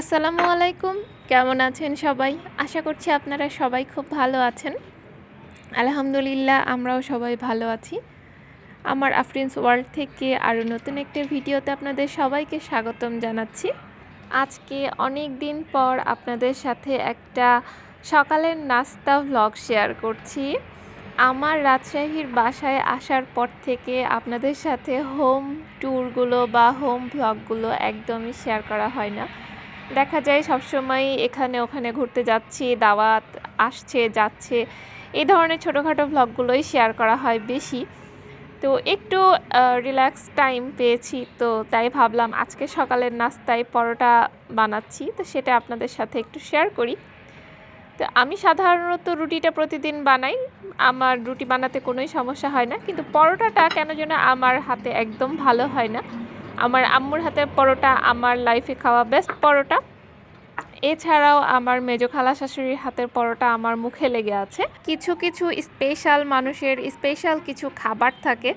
আসসালামু আলাইকুম। কেমন আছেন সবাই? আশা করছি আপনারা সবাই খুব ভালো আছেন। আলহামদুলিল্লাহ, আমরাও সবাই ভালো আছি। আমার আফরিন্স ওয়ার্ল্ড থেকে আরও নতুন একটা ভিডিওতে আপনাদের সবাইকে স্বাগতম জানাচ্ছি। আজকে অনেক দিন পর আপনাদের সাথে একটা সকালের নাস্তা ভ্লগ শেয়ার করছি। আমার রাজশাহীর বাসায় আসার পর থেকে আপনাদের সাথে হোম ট্যুরগুলো বা হোম ভ্লগগুলো একদমই শেয়ার করা হয় না। দেখা যায় সবসময় এখানে ওখানে ঘুরতে যাচ্ছি, দাওয়াত আসছে, যাচ্ছে। এই ধরনের ছোটোখাটো ভ্লগগুলোই শেয়ার করা হয় বেশি। তো একটু রিল্যাক্স টাইম পেয়েছি, তো তাই ভাবলাম আজকে সকালের নাস্তায় পরোটা বানাচ্ছি, তো সেটা আপনাদের সাথে একটু শেয়ার করি। তো আমি সাধারণত রুটিটা প্রতিদিন বানাই, আমার রুটি বানাতে কোনোই সমস্যা হয় না, কিন্তু পরোটাটা কেন যেন আমার হাতে একদম ভালো হয় না। আমার আম্মুর হাতের পরোটা, আমার লাইফে খাওয়া বেস্ট পরোটা। এছাড়াও আমার মেজো খালা শাশুড়ির হাতের পরোটা আমার মুখে লেগে আছে। কিছু কিছু স্পেশাল মানুষের স্পেশাল কিছু খাবার থাকে,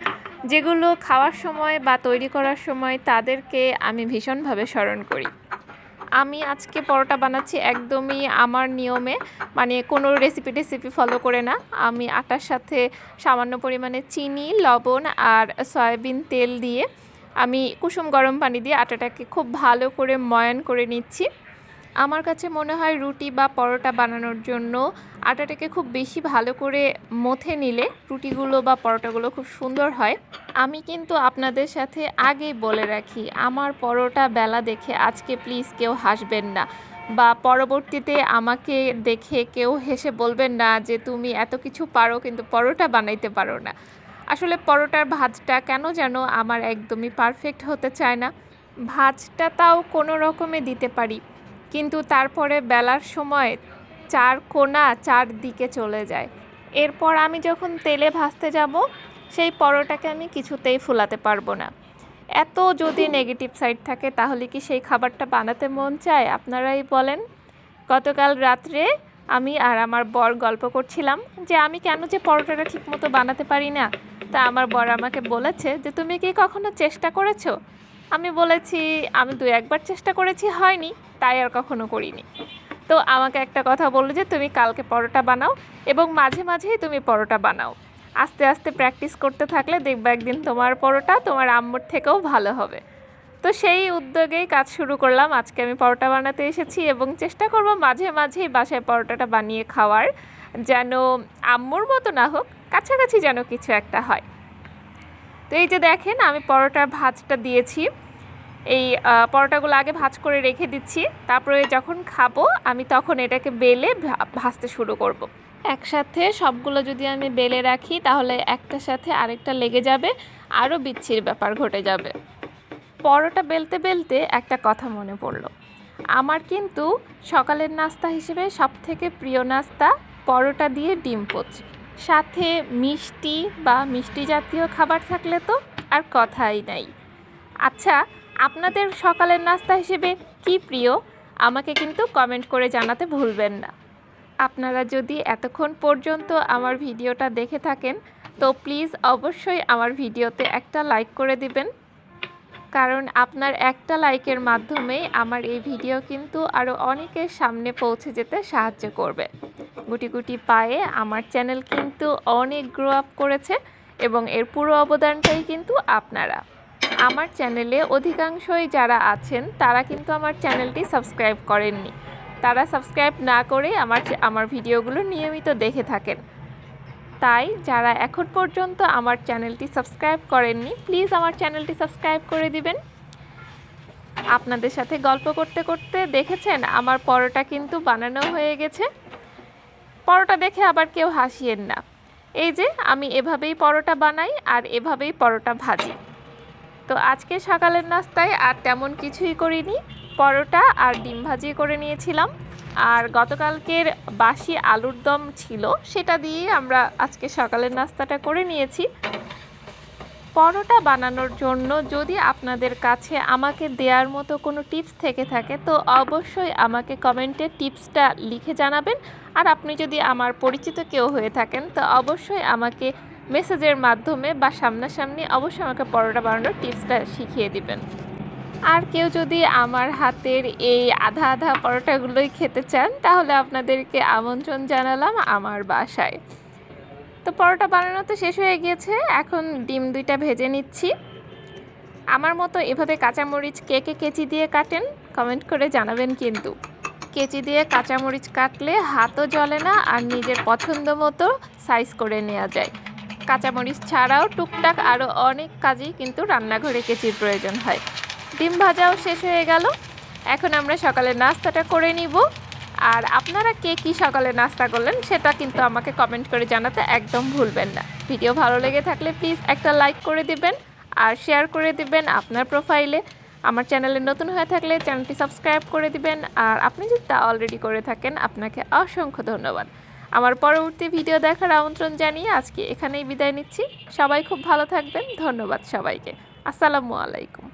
যেগুলো খাওয়ার সময় বা তৈরি করার সময় তাদেরকে আমি ভীষণভাবে স্মরণ করি। আমি আজকে পরোটা বানাচ্ছি একদমই আমার নিয়মে মানে কোনো রেসিপি টেসিপি ফলো করে না। আমি আটার সাথে সামান্য পরিমাণে চিনি, লবণ আর সয়াবিন তেল দিয়ে আমি কুসুম গরম পানি দিয়ে আটাটাকে খুব ভালো করে ময়ান করে নিচ্ছি। আমার কাছে মনে হয় রুটি বা পরোটা বানানোর জন্য আটাটাকে খুব বেশি ভালো করে মথে নিলে রুটিগুলো বা পরোটাগুলো খুব সুন্দর হয়। আমি কিন্তু আপনাদের সাথে আগেই বলে রাখি, আমার পরোটা বেলা দেখে আজকে প্লিজ কেউ হাসবেন না বা পরবর্তীতে আমাকে দেখে কেউ হেসে বলবেন না যে তুমি এত কিছু পারো কিন্তু পরোটা বানাইতে পারো না। আসলে পরোটার ভাজটা কেন যেন আমার একদমই পারফেক্ট হতে চায় না। ভাজটা তাও কোনো রকমে দিতে পারি, কিন্তু তারপরে বেলার সময় চার কোনা চার দিকে চলে যায়। এরপর আমি যখন তেলে ভাজতে যাব, সেই পরোটাকে আমি কিছুতেই ফুলাতে পারব না। এত যদি নেগেটিভ সাইড থাকে, তাহলে কি সেই খাবারটা বানাতে মন চায়? আপনারাই বলেন। গতকাল রাত্রে আমি আর আমার বর গল্প করছিলাম যে, আমি কেন যে পরোটাটা ঠিকমতো বানাতে পারি না? তা আমার বর আমাকে বলেছে যে, তুমি কি কখনো চেষ্টা করেছ? আমি বলেছি, আমি দু একবার চেষ্টা করেছি, হয়নি, তাই আর কখনো করিনি। তো আমাকে একটা কথা বলল যে, তুমি কালকে পরোটা বানাও এবং মাঝে মাঝেই তুমি পরোটা বানাও। আস্তে আস্তে প্র্যাকটিস করতে থাকলে দেখবে একদিন তোমার পরোটা তোমার আম্মুর থেকেও ভালো হবে। তো সেই উদ্যোগেই কাজ শুরু করলাম। আজকে আমি পরোটা বানাতে এসেছি এবং চেষ্টা করব মাঝে মাঝেই বাসায় পরোটাটা বানিয়ে খাওয়ার। যেন আম্মুর মতো না হোক, কাছাকাছি যেন কিছু একটা হয়। তো এই যে দেখেন, আমি পরোটার ভাজটা দিয়েছি। এই পরোটাগুলো আগে ভাজ করে রেখে দিচ্ছি। তারপরে যখন খাব, আমি তখন এটাকে বেলে ভাজতে শুরু করব। একসাথে সবগুলো যদি আমি বেলে রাখি, তাহলে একটার সাথে আরেকটা লেগে যাবে, আরও বিচ্ছির ব্যাপার ঘটে যাবে। পরোটা বেলতে বেলতে একটা কথা মনে পড়ল। আমার কিন্তু সকালের নাস্তা হিসেবে সবথেকে প্রিয় নাস্তা পরোটা দিয়ে ডিম পোচ। সাথে মিষ্টি বা মিষ্টি জাতীয় খাবার থাকলে তো আর কথাই নাই। আচ্ছা আপনাদের সকালের নাস্তা হিসেবে কি প্রিয়? আমাকে কিন্তু কমেন্ট করে জানাতে ভুলবেন না। আপনারা যদি এতক্ষণ পর্যন্ত আমার ভিডিওটা দেখে থাকেন, তো প্লিজ অবশ্যই আমার ভিডিওতে একটা লাইক করে দিবেন। কারণ আপনার একটা লাইকের মাধ্যমেই আমার এই ভিডিও কিন্তু আরও অনেকের সামনে পৌঁছে যেতে সাহায্য করবে। গুটি গুটি পায়ে আমার চ্যানেল কিন্তু অনেক গ্রো আপ করেছে এবং এর পুরো অবদানটাই কিন্তু আপনারা। আমার চ্যানেলে অধিকাংশই যারা আছেন, তারা কিন্তু আমার চ্যানেলটি সাবস্ক্রাইব করেননি। তারা সাবস্ক্রাইব না করে আমার আমার ভিডিওগুলো নিয়মিত দেখে থাকেন। তাই যারা এখন পর্যন্ত আমার চ্যানেলটি সাবস্ক্রাইব করেননি প্লিজ আমার চ্যানেলটি সাবস্ক্রাইব করে দিবেন। আপনাদের সাথে গল্প করতে করতে দেখেছেন, আমার পরোটা কিন্তু বানানো হয়ে গেছে। পরোটা দেখে আবার কেউ হাসিয়েন না। এই যে, আমি এভাবেই পরোটা বানাই আর এভাবেই পরোটা ভাজি। তো আজকে সকালের নাস্তায় আর তেমন কিছুই করিনি। পরোটা আর ডিম ভাজি করে নিয়েছিলাম। আর গতকালকের বাসি আলুর দম ছিল, সেটা দিয়ে আমরা আজকে সকালের নাস্তাটা করে নিয়েছি। পরোটা বানানোর জন্য যদি আপনাদের কাছে আমাকে দেওয়ার মতো কোনো টিপস থেকে থাকে, তো অবশ্যই আমাকে কমেন্টে টিপসটা লিখে জানাবেন। আর আপনি যদি আমার পরিচিত কেউ হয়ে থাকেন, তো অবশ্যই আমাকে মেসেজের মাধ্যমে বা সামনাসামনি অবশ্যই আমাকে পরোটা বানানোর টিপসটা শিখিয়ে দিবেন। আর কেউ যদি আমার হাতের এই আধা আধা পরোটাগুলোই খেতে চান, তাহলে আপনাদেরকে আমন্ত্রণ জানালাম আমার বাসায়। তো পরোটা বানানো তো শেষ হয়ে গিয়েছে, এখন ডিম দুইটা ভেজে নিচ্ছি। আমার মতো এভাবে কাঁচামরিচ কে কে কেচি দিয়ে কাটেন কমেন্ট করে জানাবেন কিন্তু। কেচি দিয়ে কাঁচামরিচ কাটলে হাতও জ্বলে না আর নিজের পছন্দ মতো সাইজ করে নেওয়া যায়। কাঁচামরিচ ছাড়াও টুকটাক আরও অনেক কাজেই কিন্তু রান্নাঘরে কেচির প্রয়োজন হয়। ডিম ভাজাও শেষ হয়ে গেল। এখন আমরা সকালের নাস্তাটা করে নিব। আর আপনারা কে কী সকালে নাস্তা করলেন সেটা কিন্তু আমাকে কমেন্ট করে জানাতে একদম ভুলবেন না। ভিডিও ভালো লেগে থাকলে প্লিজ একটা লাইক করে দিবেন আর শেয়ার করে দিবেন আপনার প্রোফাইলে আমার চ্যানেলে নতুন হয়ে থাকলে চ্যানেলটি সাবস্ক্রাইব করে দিবেন আর আপনি যদি তা অলরেডি করে থাকেন, আপনাকে অসংখ্য ধন্যবাদ। আমার পরবর্তী ভিডিও দেখার আমন্ত্রণ জানিয়ে আজকে এখানেই বিদায় নিচ্ছি। সবাই খুব ভালো থাকবেন, ধন্যবাদ সবাইকে। আসসালামু আলাইকুম।